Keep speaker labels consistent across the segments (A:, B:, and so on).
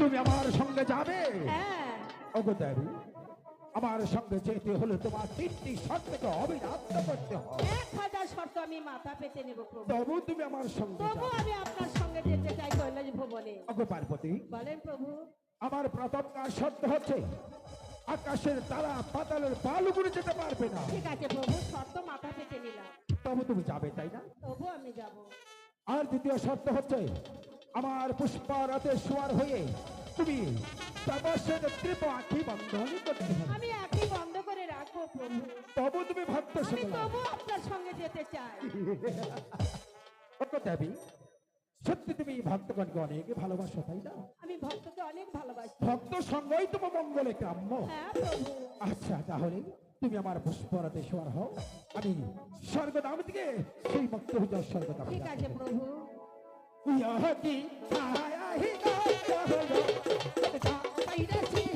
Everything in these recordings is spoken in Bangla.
A: তুমি আমার সঙ্গে যাবে?
B: হ্যাঁ।
A: ওগো দেবী আমার সঙ্গে যেতে হলে তোমার তিনটি শর্তকে অবিরাত্ত করতে হবে।
B: এক হাজার শর্ত আমি মাথা পেতে নেব প্রভু।
A: তবু তুমি আমার সঙ্গে
B: তবু আমি আপনার সঙ্গে যেতে চাই কৈলাস ভবনে।
A: ওগো পার্বতী।
B: বলেন প্রভু।
A: আমার প্রথম কাজ শর্ত হচ্ছে আকাশের তারা পাতালের বালুগুলো যেতে পারবে না।
B: ঠিক আছে প্রভু শর্ত মাথা পেতে নিলাম।
A: তবু তুমি যাবে তাই না?
B: তবু আমি যাব।
A: আর দ্বিতীয় শর্ত হচ্ছে আমার পুষ্পারাতে শোয়ার হয়ে তুমি তপস্যের ত্রিপ আঁখি বন্ধন করতে
B: আমি একই বন্ধ করে রাখব প্রভু।
A: তবু তুমি ভক্ত
B: তবু আপনার সঙ্গে যেতে চাই।
A: দেবী সত্যি তুমি ভক্তগণকে অনেক ভালোবাসো তাই না?
B: আমি ভক্তকে অনেক ভালোবাসি।
A: ভক্ত সঙ্গই তোমার মঙ্গলে কাম্য
B: হ্যাঁ
A: আচ্ছা তাহলে তুমি আমার পুষ্পরাতে শোয়ার হও। আমি স্বর্গদাম থেকে সেই ভক্ত হয়ে স্বর্গদাম
B: ঠিক আছে প্রভু।
A: ইয়াহি আয়াহি গায়ো কাইরে সিহিমকা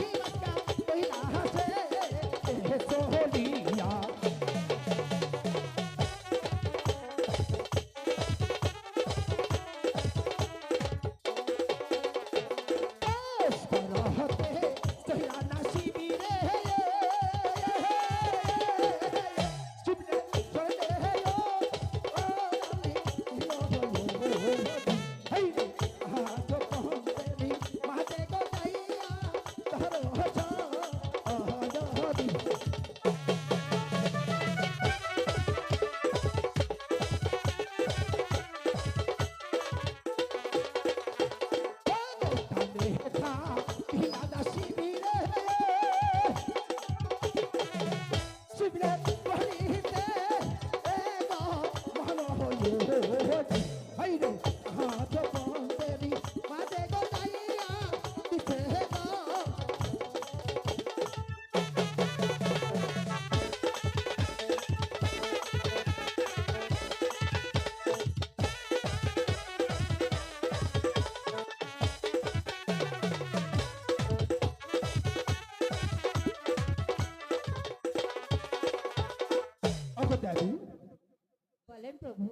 B: বলেন প্রভু।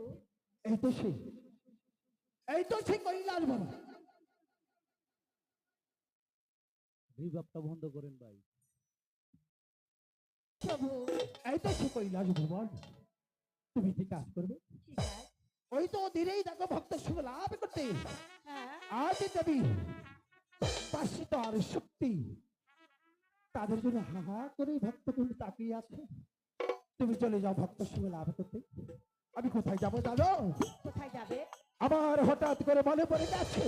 A: এই তো সেই। এই তো সেই কৈলাস বাবা
C: রিভাবটা বন্ধ করেন ভাই।
B: প্রভু
A: এই তো সেই কৈলাস ভুবন। তুমি কি কাজ করবে? ওই তো ধীরেই দেখো ভক্ত সঙ্গে লাভ করতে।
B: হ্যাঁ।
A: আজ দেবী পাশিত আর শক্তি। তাদের জন্য হা হা করে ভক্ত তুমি তাকিয়ে আছে। তুমি চলে যাও ভক্ত সঙ্গে লাভ করতে। আমি কোথায় যাব জানো?
B: কোথায় যাবে?
A: আমার হঠাৎ করে মনে পড়ে গেছে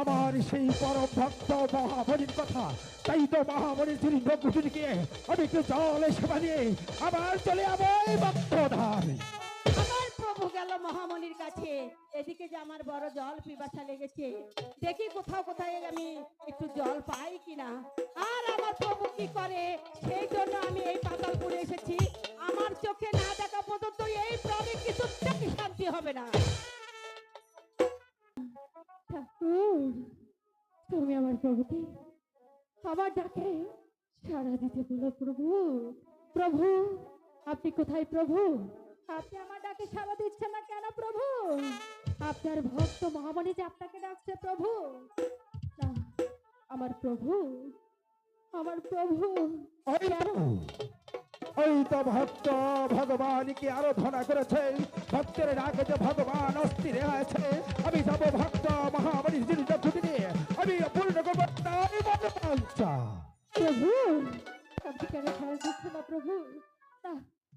A: আমার সেই পরম ভক্ত মহামণির কথা। তাই তো মহামণির তিনি ভক্তিকে আমি একটু জলে সেবা নিয়ে আবার চলে যাব এই ভক্তধাম।
B: আমার প্রভু গেল মহামণির কাছে? এদিকে যে আমার বড় জল পিপাসা লেগেছে। দেখি কোথাও কোথায় আমি একটু জল পাই কিনা। আর আমার প্রভু কি করে? সেই জন্য আমি এই পাতালপুরে এসেছি। আমার চোখে না দেখা পর্যন্ত এই প্রাণী কিছু শান্তি হবে না। তুমি আমার প্রভুকে আমার ডাকে সারা দিতে বলো প্রভু। প্রভু, আপনি কোথায় প্রভু? আপনি আমার ডাকে সারা দিচ্ছেন না কেন প্রভু? আপনার ভক্ত মহামণি যে আপনাকে ডাকছে প্রভু? না, আমার প্রভু আমার প্রভু।
A: ওই তো ওই তো ভক্ত ভগবানকে আরাধনা করেছে? ভক্তের ডাকে যে ভগবান অস্থির আছে? আমি যাব ভক্ত মহামণির দীর্ঘ কুটিরে আমি পূর্ণ করব তাই মনোবাঞ্ছা
B: প্রভু আপনি কেন সারা দিচ্ছে না প্রভু?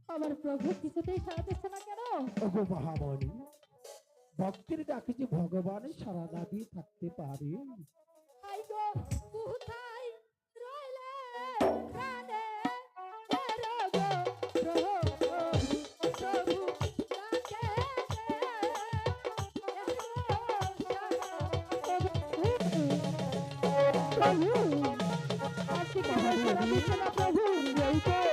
B: আমার প্রভু কিছুতেই সারা দিচ্ছে না কেন
A: ওগো মহামণি ভক্তির ডাকে যে ভগবানের সারা না দিয়ে থাকতে পারে
B: কোথায় রইলে প্রাণে প্রভু না প্রভু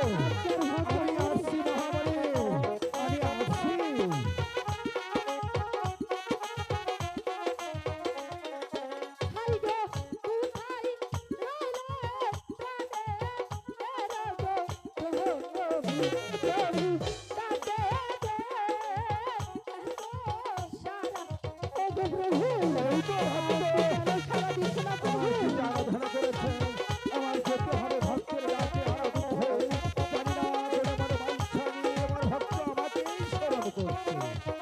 B: Thank you.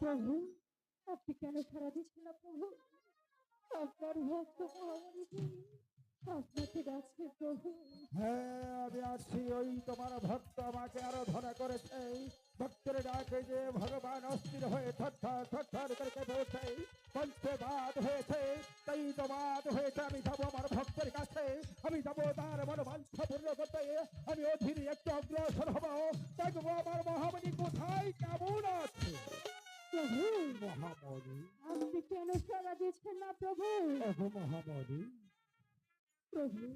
B: প্রভু আপনি কেন সারা দিচ্ছেন না প্রভু আপনার ভক্ত আপনাকে ডাকছে প্রভু
A: হ্যাঁ আমি আসছি ওই তোমার ভক্ত আমাকে আরাধনা করেছে। ভক্তের ডাকে যে ভগবান অস্থির হয়ে থরথর থরথর করে কেঁপে ওঠে। বাদ হয়েছে তাই তো বাদ হয়েছে আমি যাব আমার ভক্তের কাছে। আমি যাব তার মনোবাঞ্ছা পূর্ণ করতে। আমি অধীর একটু অগ্রসর হব। দেখব আমার মহামণি কোথায় কেমন আছে?
B: প্রভু
A: মহামণি।
B: আপনি কেন সারা দিচ্ছেন না প্রভু?
A: ওগো মহামণি।
B: প্রভু।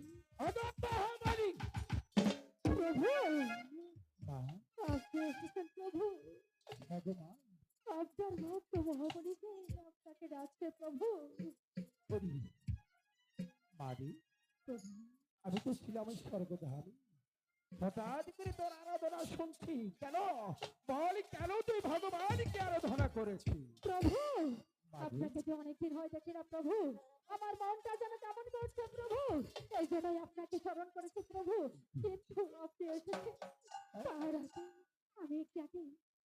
A: ওই হঠাৎ করে তোর আরাধনা শুনছি। কেন? বল কেন তুই ভগবানকে আরাধনা করেছিস?
B: প্রভু আপনাকে যে অনেকদিন হয় দেখি না প্রভু আমার মনটা যেন কেমন করছে প্রভু? এই জন্যই আপনাকে স্মরণ করেছি প্রভু। কিন্তু আপনি এসেছেন তার আমি একটু আগে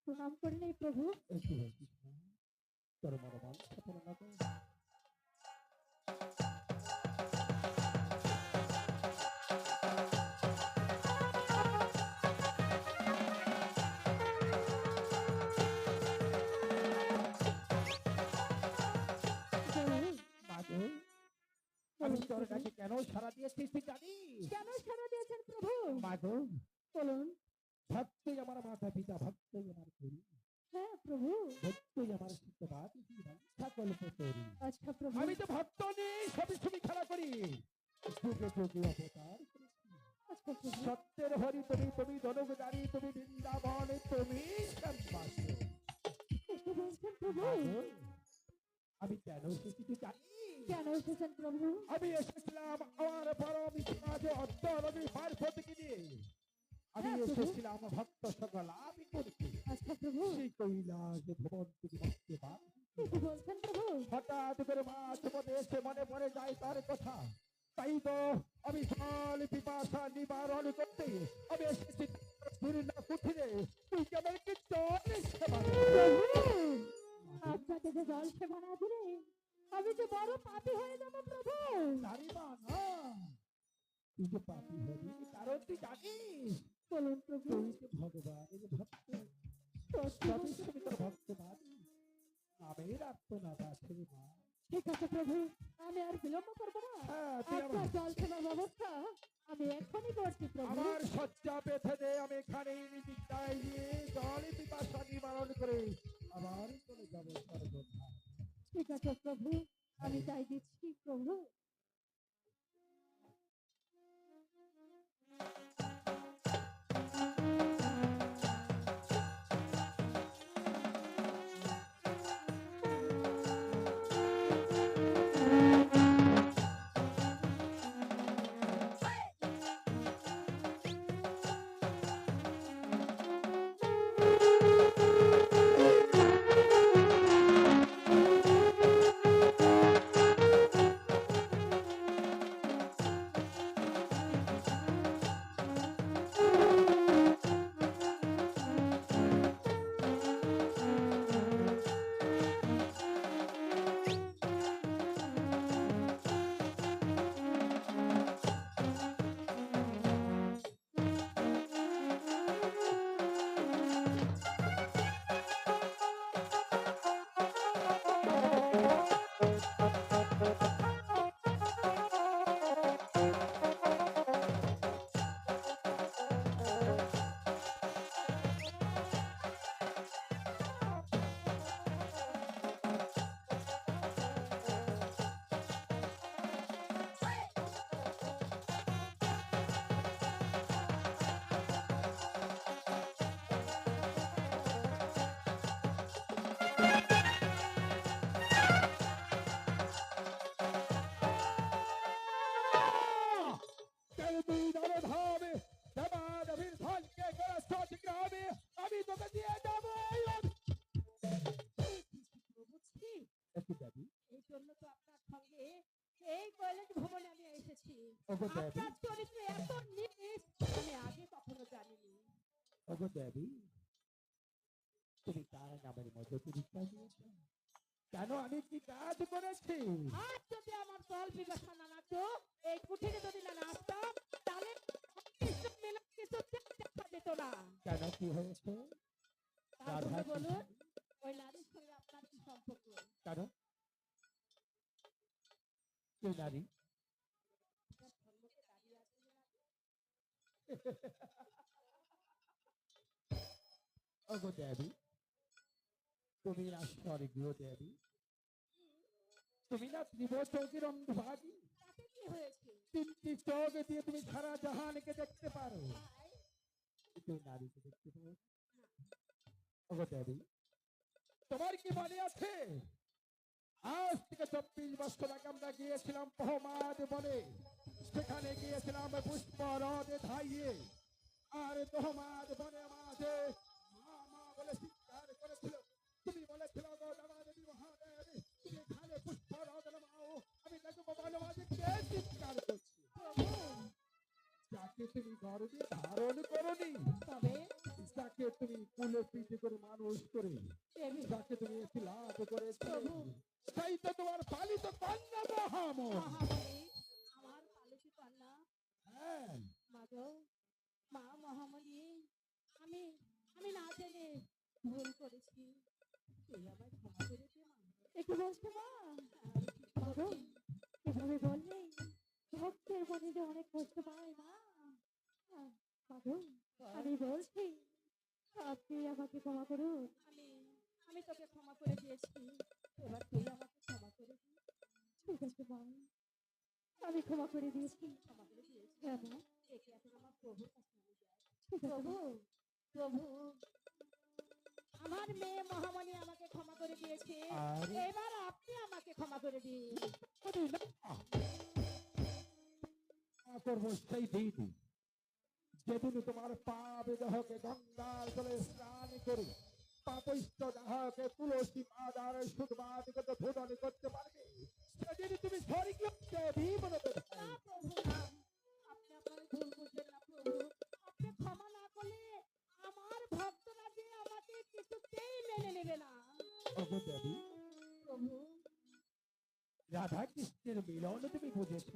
B: প্রণাম করি নাই প্রভু।
A: সারা দিয়েছিস তুই জানিস?
B: কেন সারা দিয়েছেন প্রভু?
A: মাগো
B: বলুন।
A: সত্যি আমার মাথা পিতা তো আমি জল পিপাসা নিবারণ করতে আমি এসেছি পূর্ণ কুঠিরে তুই কেমন কি জল সেবা
B: আপনাকে যে জল সেবা না দিলে আমি যে বড় পাপী হয়ে যাব প্রভু।
A: নারী মা না। তুই যে পাপি হবি কারণ তুই জানিস।
B: বলুন প্রভু।
A: তুই যে ভগবানের ভক্ত
B: সত্যি
A: তবে তোর ভক্ত নারী। নামের আত্মনাথ আছে মা।
B: ঠিক আছে প্রভু। আমি আর বিলম্ব করব না।
A: হ্যাঁ
B: আপনার
A: আমার
B: জল সেবার ব্যবস্থা। আমি এখনই করছি প্রভু।
A: আমার সজ্জা বেঁধে দে আমি এখানেই নিজের দায় দিয়ে জল পিপাসা নিবারণ করে। ওগো দেবী
B: চরিত্র এত নিচ আমি আগে কখনো জানিনি।
A: ওগো দেবী তুমি কার নামের মধ্যে দিয়েছ? কেন আমি কি কাজ করেছি?
B: যদি আমার দল বিবেচনা না নাচতো এই কুঠিরে যদি না নাচতাম তাহলে কিছু দেখা যেত না।
A: কেন কি হয়েছে?
B: তাহলে বলুন ওই নারীর সঙ্গে আপনার কি সম্পর্ক?
A: কেন? কে নারী? ওগো দেবী তুমি না স্বর্গীয় দেবী তুমি না ত্রিবচৌকির অন্ধভাগী তিনটি চোখ দিয়ে তুমি সারা জাহানকে দেখতে পারো। কিন্তু নারীকে দেখতে পারো। ওগো দেবী তোমার কি মনে আছে? আজ থেকে চব্বিশ বছর আগে আমরা গিয়েছিলাম পহমাদ বনে। সেখানে গিয়েছিলাম পুষ্প হ্রদে ধাইয়ে। আর তহমাদ বনে মাঝে মা মা বলে চিৎকার করেছিল। তুমি বলেছিল গো দাদা দেবী মহাদেব তুমি এখানে পুষ্প নামাও। আমি দেখব বনে মাঝে কে চিৎকার করছি। যাকে তুমি গর্বে ধারণ করনি
B: তবে?
A: যাকে তুমি কুলে পিঠে করে মানুষ করে যাকে তুমি একটি লাভ সেই তো তোমার পালিত কন্যা মহামন
B: মহামণি আমার পালিত কন্যা
A: হ্যাঁ
B: মাগো মা মহামণি আমি আমি না জেনে ভুল করেছি। তুই আমায় ক্ষমা করে দে মা। একটু বসতে মা। মাগো এভাবে বললে ভক্তের মনে যে অনেক কষ্ট পায় মা। মাগো আমি বলছি আপনি আমাকে ক্ষমা করুন। আমি আমি তোকে ক্ষমা করে দিয়েছি। এবার তুই আমাকে ক্ষমা করে দিস ঠিক আছে মা। আমি ক্ষমা করে দিয়েছি। ক্ষমা করে দিয়েছি। হ্যাঁ মা। একে এখন আমার প্রভুর কাছে প্রভু প্রভু আমার মেয়ে মহামণি আমাকে ক্ষমা করে দিয়েছে। এবার আপনি আমাকে ক্ষমা করে দিন।
A: করব যেদিন তোমার পা বিদেহকে গঙ্গার জলে স্নান করে পাপইষ্ট দেহকে তুলসী মাদার সুখবাদ করতে ভোদন করতে পারবে সেদিন তুমি স্বর্গীয় দেবী বলে দেবে। রাধা কৃষ্ণের মিলন তুমি বুঝেছ।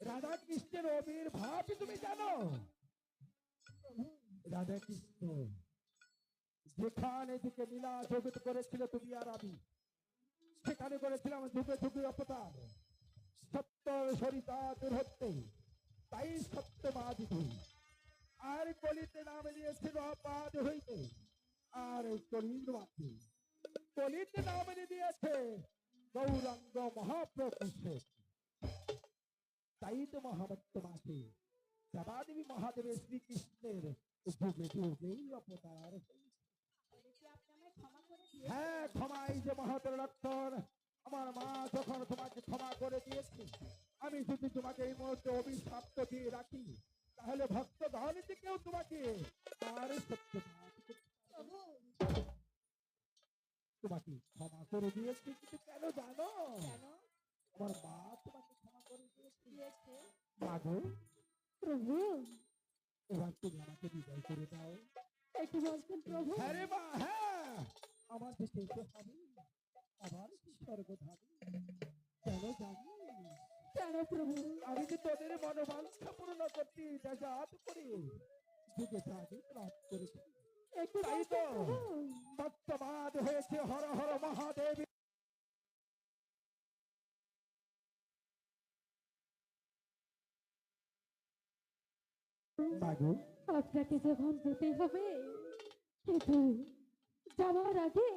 A: রাধা কৃষ্ণের অবির ভাব তুমি জানো। রাধা কৃষ্ণ যেখানে দিকে লীলা জগৎ করেছিল তুমি আর আমি, সেখানে করেছিলাম অবতার সত্য সরিতা দূর তাই সত্যবাদ আর কলিতে নাম দিয়েছিল অপাদ হইতে। আর কলির মাতে কলিতে নাম দিয়েছে গৌরাঙ্গ মহাপ্রভু তাই তো মহাবত্ত মাসে দেবাদেবী মহাদেবের শ্রীকৃষ্ণের যুগে যুগেই অবতার হ্যাঁ ক্ষমাই যে মহাতের লক্ষণ আমার মা যখন তোমাকে ক্ষমা করে দিয়েছে আমি যদি তোমাকে এই মুহূর্তে অভিশাপ্ত দিয়ে রাখি তাহলে ভক্ত ধন কেউ তোমাকে আর সত্য তোমাকে ক্ষমা করে দিয়েছে কিন্তু কেন জানো? আমার মা তোমাকে ক্ষমা করে দিয়েছে। মাগো
B: প্রভু।
A: এবার তুমি আমাকে বিদায় করে দাও।
B: একটু বলছেন প্রভু?
A: হ্যাঁ রে মা হ্যাঁ। আমার দিকে হবে। আবার স্বর্গধামে কেন জানি?
B: কেন প্রভু?
A: আমি যে তোদের মনোবাঞ্ছা পূর্ণ করতে যাজাত করে। যুগে জানি প্রাপ্ত করেছি। তাই তো ভক্তবাদ হয়েছে হর হর মহাদেব।
B: আপনাকে যখন যেতে হবে কিন্তু যাওয়ার আগে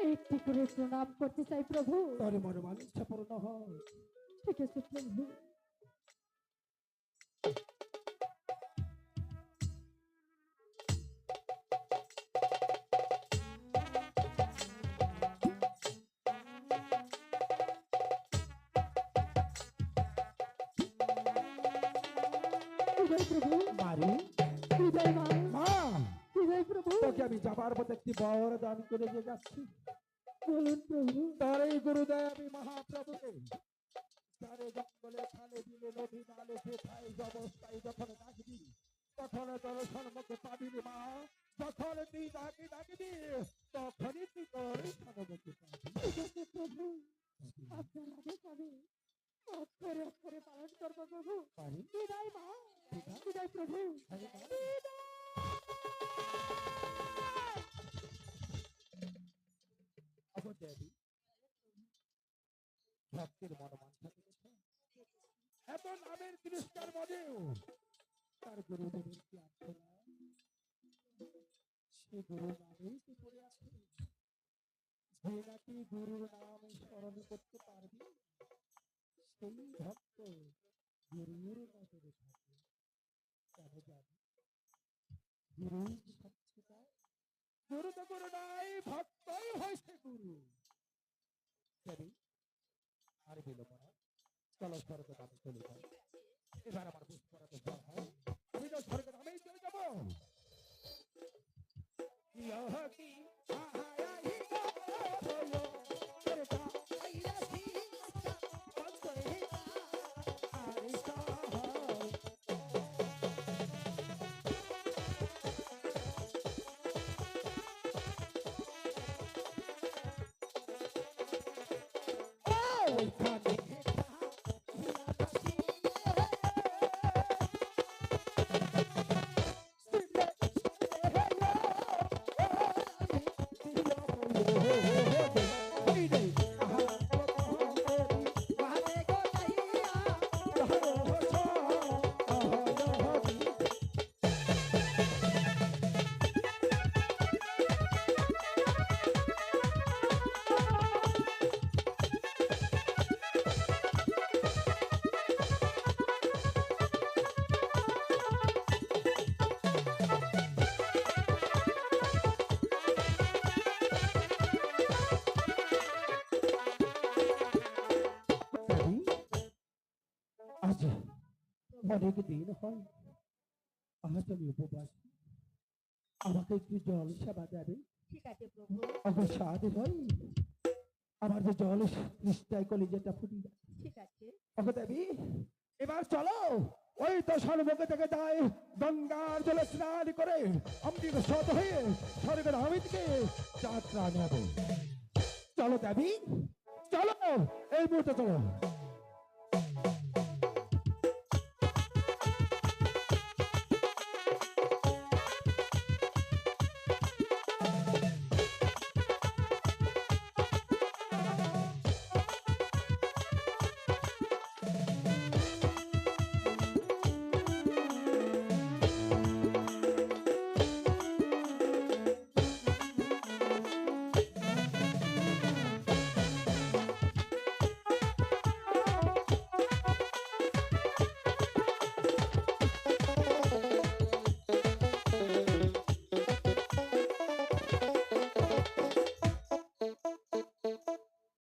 B: একটি করে প্রণাম করতে চাই প্রভু।
A: তোর মনোবাঞ্ছা পূর্ণ হয়।
B: ঠিক আছে প্রভু। প্রভু। মা।
A: মা।
B: প্রভু।
A: তোকে আমি যাবার পথে একটি বর দান করে দিয়ে যাচ্ছি। তোর এই গুরুদেব মহাপ্রভুকে। তারে জঙ্গলে খালে দিলে নদী নালে কোথায় অবস্থায় যখন ডাকবি তখন তোর সম্মুখে পাবিনি মা। যখন তুই ডাকি ডাকবি তখনই তুই তোর সম্মুখে পাবি।
B: প্রভু আপনার আদেশ আমি অক্ষরে অক্ষরে পালন করব প্রভু। বিদায় মা বিদায়? প্রভু।
A: পারি দেবী ভক্তের মন মানসা এত নামের তিরস্কার মনেও তার গুরুদেবের কি আছে সে গুরু নামেই কি পড়ে আছে। যে নাকি গুরুর নাম স্মরণ করতে পারবে, সেই ভক্ত গুরুর নজরে থাকে কেন জানি? গুরুই গুরু তো গুরু নাই, ভক্তই হয়েছে গুরু। আর বিলম্ব না চলো স্বর্গ আমি চলে যাই এবার আমার বুঝ করাতে হয়। আমি তো স্বর্গ আমি চলে যাব। কি আজ অনেক দিন হয় আজ আমি উপবাস। আমাকে একটু জল সেবা দেবে।
B: ঠিক আছে প্রভু।
A: অবসাদ হয়। আমার যে জল নিশ্চয় কলিজাটা ফুটি
B: ঠিক আছে।
A: ওকে দেবী এবার চলো। ওই তো সর্বকে থেকে যায় গঙ্গার জলে স্নান করে অমৃত সত হয়ে স্বর্গের অমিতকে যাত্রা নেব। চলো দেবী চলো। এই মুহূর্তে চলো।